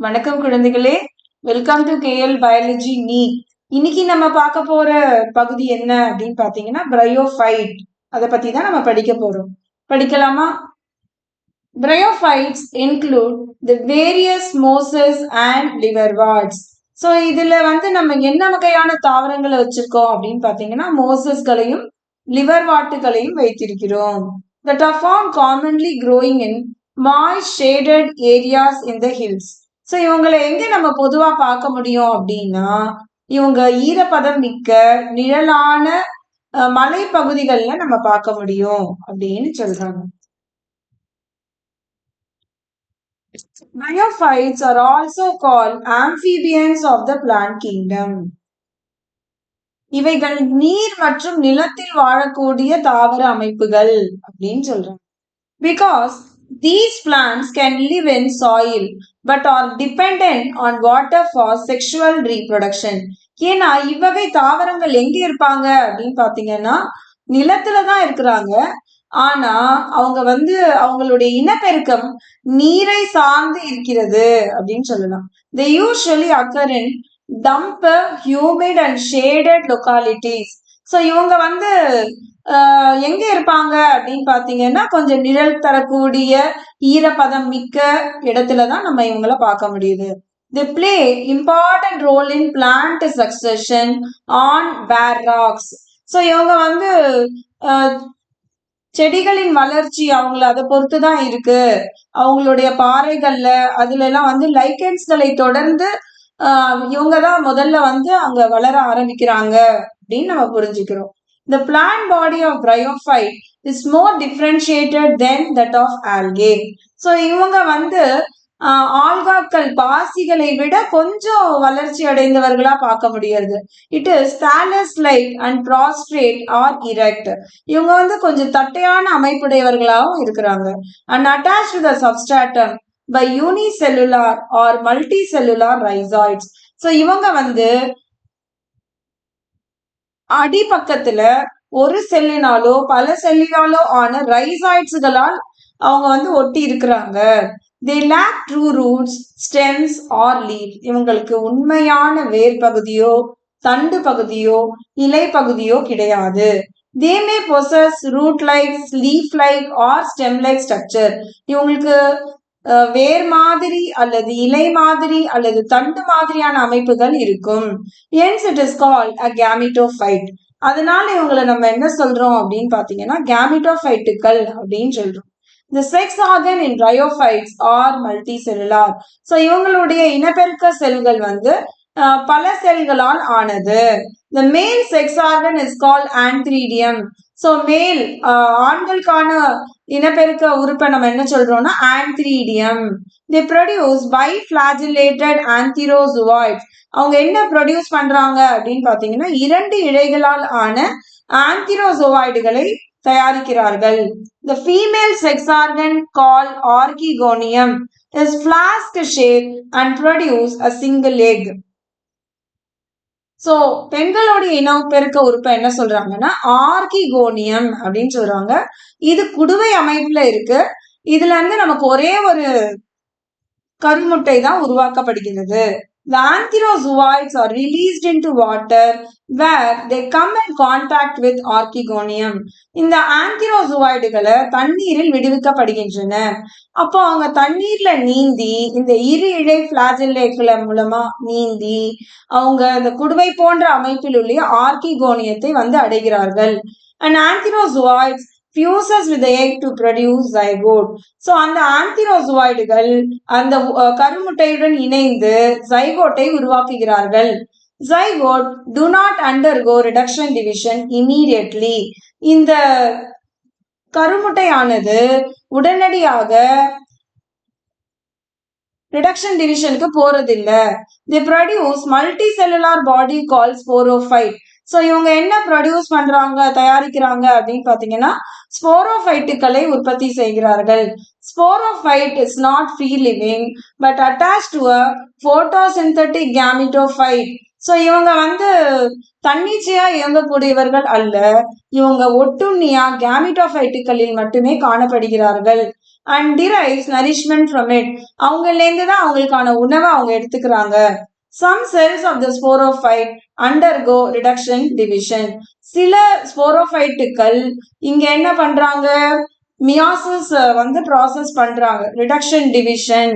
வணக்கம் குழந்தைகளே. Welcome to KL biology நீ இன்னைக்கு நம்ம பார்க்க போற பகுதி என்ன அப்படின்னு பாத்தீங்கன்னா பிரயோஃபைட் அதை பத்தி தான் நம்ம படிக்க போறோம். படிக்கலாமா? Bryophytes include the various mosses and liverworts so இதுல வந்து நம்ம என்ன வகையான தாவரங்களை வச்சிருக்கோம் அப்படின்னு பாத்தீங்கன்னா மோசஸ்களையும் லிவர் வாட்டுகளையும் வைத்திருக்கிறோம். The tough form commonly growing in Mai shaded areas in the hills so இவங்களை எங்க நம்ம பொதுவா பார்க்க முடியும் அப்படின்னா இவங்க ஈரப்பதம் மிக்க நிழலான மலை பகுதிகள்ல நம்ம பார்க்க முடியும் அப்படின்னு சொல்றாங்க Bryophytes are also called amphibians of the plant kingdom. இவைகள் நீர் மற்றும் நிலத்தில் வாழக்கூடிய தாவர அமைப்புகள் அப்படின்னு சொல்றாங்க because These plants can live in soil but are dependent on water for sexual reproduction. ஏன்னா இவ்வகை தாவரங்கள் எங்க இருப்பாங்க அப்படின்னு பாத்தீங்கன்னா நிலத்துல தான் இருக்கிறாங்க. ஆனா அவங்க வந்து அவங்களுடைய இனப்பெருக்கம் நீரை சார்ந்து இருக்கிறது அப்படின்னு சொல்லலாம். They usually occur in damp humid and shaded localities so இவங்க வந்து எங்க இருப்பாங்க அப்படின்னு பாத்தீங்கன்னா கொஞ்சம் நிழல் தரக்கூடிய ஈரப்பதம் மிக்க இடத்துல தான் நம்ம இவங்கள பார்க்க முடியுது. They play important role in plant succession on bare rocks so இவங்க வந்து செடிகளின் வளர்ச்சி அவங்கள அதை பொறுத்து தான் இருக்கு. அவங்களுடைய பாறைகள்ல அதுல எல்லாம் வந்து லைக்கன்ஸ்களை தொடர்ந்து இவங்க தான் முதல்ல வந்து அங்க வளர ஆரம்பிக்கிறாங்க. அப்படின்னு நம்ம புரிஞ்சுக்கிறோம். The plant body of bryophyte is more differentiated than that of algae. So இவங்க வந்து ஆல்காக்கள் பாசிகளை விட கொஞ்சம் வளர்ச்சி அடைந்தவர்களா பார்க்க முடியாது it is thallus like and prostrate or erect இவங்க வந்து கொஞ்சம் தட்டையான அமைப்புடையவர்களாகவும் இருக்கிறாங்க. And attach to the substratum by unicellular or multicellular rhizoids so இவங்க வந்து அடிப்பக்கத்துல ஒரு செல்லினாலோ பல செல்லினாலோ ஆன ரைசாய்ட்ஸுகளால் அவங்க வந்து ஒட்டி இருக்கிறாங்க. They lack true roots stems or leave இவங்களுக்கு உண்மையான வேர் பகுதியோ தண்டு பகுதியோ இலை பகுதியோ கிடையாது. They may possess root like leaf like or stem like structure இவங்களுக்கு வேர் மாதிரி அல்லது இலை மாதிரி அல்லது தண்டு மாதிரியான அமைப்புகள் இருக்கும். Hence it is call a gametophyte அதனால இவங்களை நம்ம என்ன சொல்றோம் அப்படின்னு பாத்தீங்கன்னா கேமிட்டோஃபைட்டுகள் அப்படின்னு சொல்றோம். இந்த sex organ in bryophytes are multicellular so இவங்களுடைய இனப்பெருக்க செல்கள் வந்து பல செல்களால் ஆனது. The main sex organ is call antheridium so male uh, ஆண்களுக்கான இனப்பெருக்க உறுப்பை நம்ம என்ன சொல்றோம்னா ஆன்த்ரீடியம் தி ப்ரொடியூஸ் பை ஃபிளாஜிலேட்டட் ஆந்திரோசுவாய்ட்ஸ் அவங்க என்ன ப்ரொடியூஸ் பண்றாங்க அப்படின்னு பாத்தீங்கன்னா இரண்டு இழைகளால் ஆன ஆன்திரோசோவாய்டுகளை தயாரிக்கிறார்கள். The female sex organ call archegonium is flask shape and produce a single egg so பெண்களுடைய இனம் பெருக்க உறுப்பை என்ன சொல்றாங்கன்னா ஆர்கிகோனியம் அப்படின்னு சொல்றாங்க. இது குடுவை அமைப்புல இருக்கு. இதுல இருந்து நமக்கு ஒரே ஒரு கருமுட்டை தான் உருவாக்கப்படுகிறது. The antherozoites are released into water where they come in contact with archegonium. இந்த ஆந்திரோசுவாய்டுகளை தண்ணீரில் விடுவிக்கப்படுகின்றன அப்போ அவங்க தண்ணீர்ல நீந்தி இந்த இரு இழை பிளாஜில்லேக்கள மூலமா நீந்தி அவங்க இந்த குடுவை போன்ற அமைப்பில் உள்ள ஆர்கிகோனியத்தை வந்து அடைகிறார்கள் and antherozoids fuses with egg to produce zygote so அந்த ஆந்திரோசுவாய்டுகள் அந்த கருமுட்டையுடன் இணைந்து ஜைகோட்டை உருவாக்குகிறார்கள். Zygote do not undergo reduction division immediately இந்த கருமுட்டையானது உடனடியாக ரிடக்ஷன் டிவிஷனுக்கு போறதில்லை. They produce multicellular body calls five so இவங்க என்ன ப்ரொடியூஸ் பண்றாங்க தயாரிக்கிறாங்க அப்படின்னு பாத்தீங்கன்னா ஸ்போரோஃபைட்டுகளை உற்பத்தி செய்கிறார்கள். Sporophyte is not free living but attach to a photosynthetic gametophyte so இவங்க வந்து தன்னிச்சையா இயங்கக்கூடியவர்கள் அல்ல. இவங்க ஒட்டுண்ணியா கேமிட்டோஃபைட்டுகளில் மட்டுமே காணப்படுகிறார்கள். And derives nourishment from it அவங்கலேருந்து தான் அவங்களுக்கான உணவை அவங்க எடுத்துக்கிறாங்க. Some cells of the sporophyte undergo reduction division சில ஸ்போரோஃபைட்டுகள் இங்க என்ன பண்றாங்க? மியாசிஸ் வந்து ப்ராசஸ் பண்றாங்க. Reduction division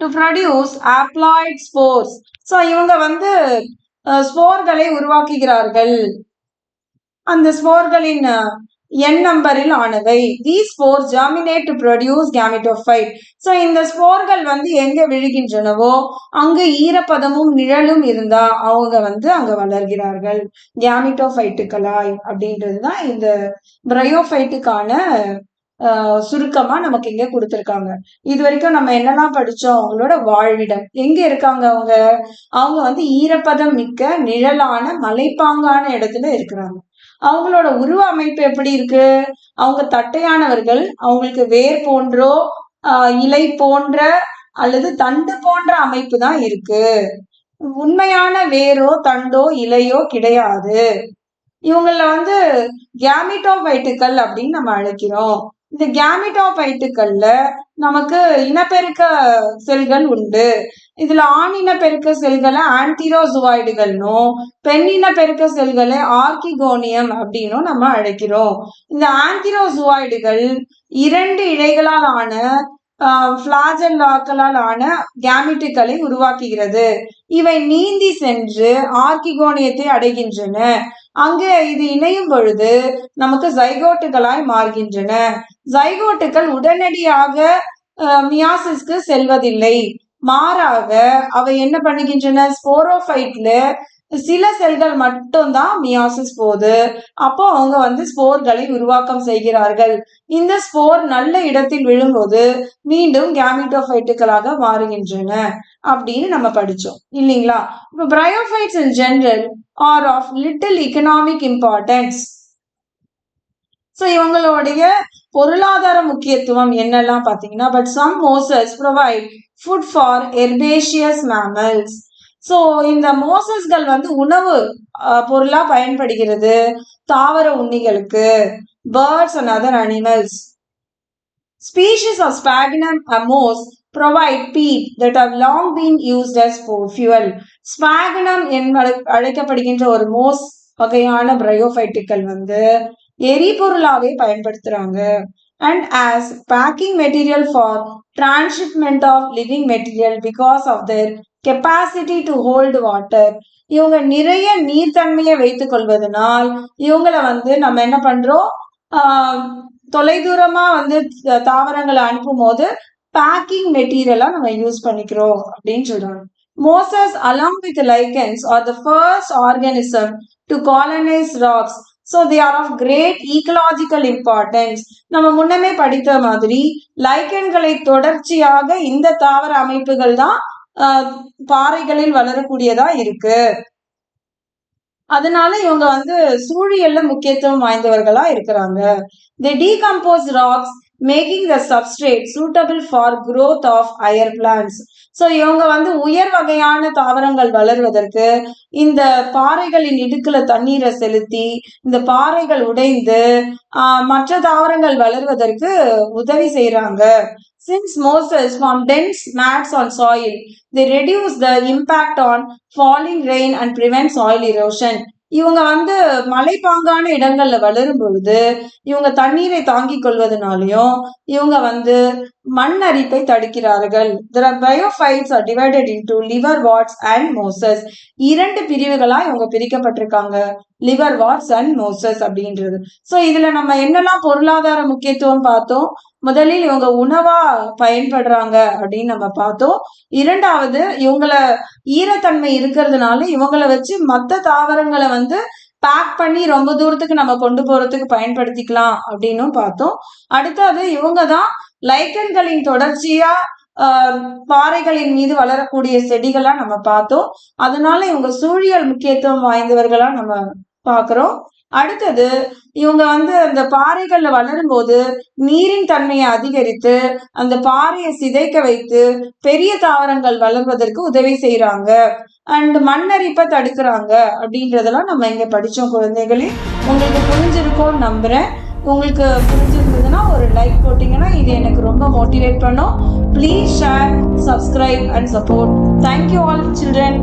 to produce haploid spores so இவங்க வந்து ஸ்போர்களை உருவாக்குகிறார்கள். அந்த ஸ்போர்களின் என் நம்பரில் ஆனவை. These spore germinate to produce gametophyte so இந்த ஸ்போர்கள் வந்து எங்கே விழுகின்றனவோ அங்கு ஈரப்பதமும் நிழலும் இருந்தா அவங்க வந்து அங்கே வளர்கிறார்கள். கேமிட்டோஃபைட்டுகளாய் அப்படின்றது தான் இந்த பிரயோஃபைட்டுக்கான சுருக்கமா நமக்கு இங்க கொடுத்துருக்காங்க. இது வரைக்கும் நம்ம என்னெல்லாம் படிச்சோம்? அவங்களோட வாழ்விடம். எங்க இருக்காங்க அவங்க? அவங்க வந்து ஈரப்பதம் மிக்க நிழலான மலைப்பாங்கான இடத்துல இருக்கிறாங்க. அவங்களோட உருவ அமைப்பு எப்படி இருக்கு? அவங்க தட்டையானவர்கள் அவங்களுக்கு வேர் போன்றோ இலை போன்ற அல்லது தண்டு போன்ற அமைப்பு தான் இருக்கு. உண்மையான வேரோ தண்டோ இலையோ கிடையாது. இவங்கள வந்து கேமிட்டோபைட்டுக்கள் அப்படின்னு நம்ம அழைக்கிறோம். இந்த கேமிட்டோபைட்டுக்கள்ல நமக்கு இனப்பெருக்க செல்கள் உண்டு. இதுல ஆணின பெருக்க செல்களை ஆன்டிரோசுவாய்டுகள்னும் பெண்ணின பெருக்க செல்களை ஆர்கிகோனியம் அப்படின்னும் நம்ம அழைக்கிறோம். இந்த ஆன்டிரோசுவாய்டுகள் இரண்டு இழைகளால் ஆன பிளாஜல்லாக்களால் ஆன கேமிட்டுகளை உருவாக்குகிறது. இவை நீந்தி சென்று ஆர்கிகோனியத்தை அடைகின்றன. அங்கே இது இணையும் பொழுது நமக்கு ஜைகோட்டுகளாய் மாறுகின்றன. ஜைகோட்டுகள் உடனடியாக மியாசிஸ்க்கு செல்வதில்லை. மாறாக அவை என்ன பண்ணுகின்றன? ஸ்போரோஃபைட்ல சில செல்கள் மட்டும்தான் மியாசிஸ் போகுது. அப்போ அவங்க வந்து ஸ்போர்களை உருவாக்கம் செய்கிறார்கள். இந்த ஸ்போர் நல்ல இடத்தில் விழும்போது மீண்டும் கேமிட்டோஃபைட்டுகளாக மாறுகின்றன அப்படின்னு நம்ம படிச்சோம். இல்லைங்களா? இப்போ bryophytes in general are of little economic importance so இவங்களுடைய பொருளாதார முக்கியத்துவம் என்னெல்லாம் பார்த்தீங்கன்னா but some mosses provide food for herbaceous mammals so இந்த மோசஸ்கள் வந்து உணவு பொருளா பயன்படுகிறது. தாவர உண்ணிகளுக்கு birds and other animals species of sphagnum a moss provide peat that have long been used as fuel sphagnum என்ப அழைக்கப்படுகின்ற ஒரு மோஸ் வகையான பிரயோஃபைட்டுகள் வந்து எரிபொருளாவே பயன்படுத்துறாங்க. And as packing material for transshipment of living material because of their capacity to hold water இவங்க நிறைய நீர்த்தன்மையை வைத்துக் கொள்வதனால் இவங்களை வந்து நம்ம என்ன பண்றோம்? தொலைதூரமா வந்து தாவரங்களை அனுப்பும் போது பேக்கிங் மெட்டீரியலா நம்ம யூஸ் பண்ணிக்கிறோம் அப்படின்னு சொல்றாங்க. Mosses along with lichens are the first organism to colonise rocks so they are of great ecological importance நம்ம முன்னமே படித்த மாதிரி லைக்கன்களை தொடர்ச்சியாக இந்த தாவர அமைப்புகள் தான் பாறைகளில் வளரக்கூடியதா இருக்கு. அதனால இவங்க வந்து சூழியல்ல முக்கியத்துவம் வாய்ந்தவர்களா இருக்கிறாங்க. They decompose rocks making the substrate suitable for growth of higher plants so இவங்க வந்து உயர் வகையான தாவரங்கள் வளர்வதற்கு இந்த பாறைகளின் இடுக்கில் தண்ணீரை செலுத்தி இந்த பாறைகள் உடைந்து மற்ற தாவரங்கள் வளர்வதற்கு உதவி செய்கிறாங்க since Moses form dense mats on soil they reduce the impact on falling rain and prevent soil erosion இவங்க வந்து மலைப்பாங்கான இடங்கள்ல வளரும் பொழுது இவங்க தண்ணீரை தாங்கிக் கொள்வதனாலையும் இவங்க வந்து மண் அரிப்பை தடுக்கிறார்கள். Bryophytes are divided into liverworts and mosses இரண்டு பிரிவுகளா இவங்க பிரிக்கப்பட்டிருக்காங்க. லிவர் வாட்ஸ் அண்ட் மோசஸ் அப்படின்றது. ஸோ இதுல நம்ம என்னெல்லாம் பொருளாதார முக்கியத்துவம் பார்த்தோம்? முதலில் இவங்க உணவா பயன்படுறாங்க அப்படின்னு நம்ம பார்த்தோம். இரண்டாவது இவங்கள ஈரத்தன்மை இருக்கிறதுனால இவங்களை வச்சு மற்ற தாவரங்களை வந்து பேக் பண்ணி ரொம்ப தூரத்துக்கு நம்ம கொண்டு போறதுக்கு பயன்படுத்திக்கலாம் அப்படின்னும் பார்த்தோம். அடுத்தது இவங்க தான் லைக்கன்களின் தொடர்ச்சியா பாறைகளின் மீது வளரக்கூடிய செடிகளா நம்ம பார்த்தோம். அதனால இவங்க சூழியல் முக்கியத்துவம் வாய்ந்தவர்களா நம்ம பாக்குறோம் அடுத்தது இவங்க வந்து அந்த பாறைகள்ல வளரும் போது நீரின் தன்மையை அதிகரித்து அந்த பாறையை சிதைக்க வைத்து பெரிய தாவரங்கள் வளர்வதற்கு உதவி செய்யறாங்க அண்ட் மண்ணரிப்பை தடுக்கிறாங்க அப்படின்றதெல்லாம் நம்ம இங்க படிச்சோம் குழந்தைகளே. உங்களுக்கு புரிஞ்சிருக்கும்னு நம்புறேன். உங்களுக்கு புரிஞ்சிருந்ததுன்னா ஒரு ஒரு லைக் போட்டிங்கன்னா இது எனக்கு ரொம்ப மோட்டிவேட் பண்ணும். Please share subscribe and support thank you all children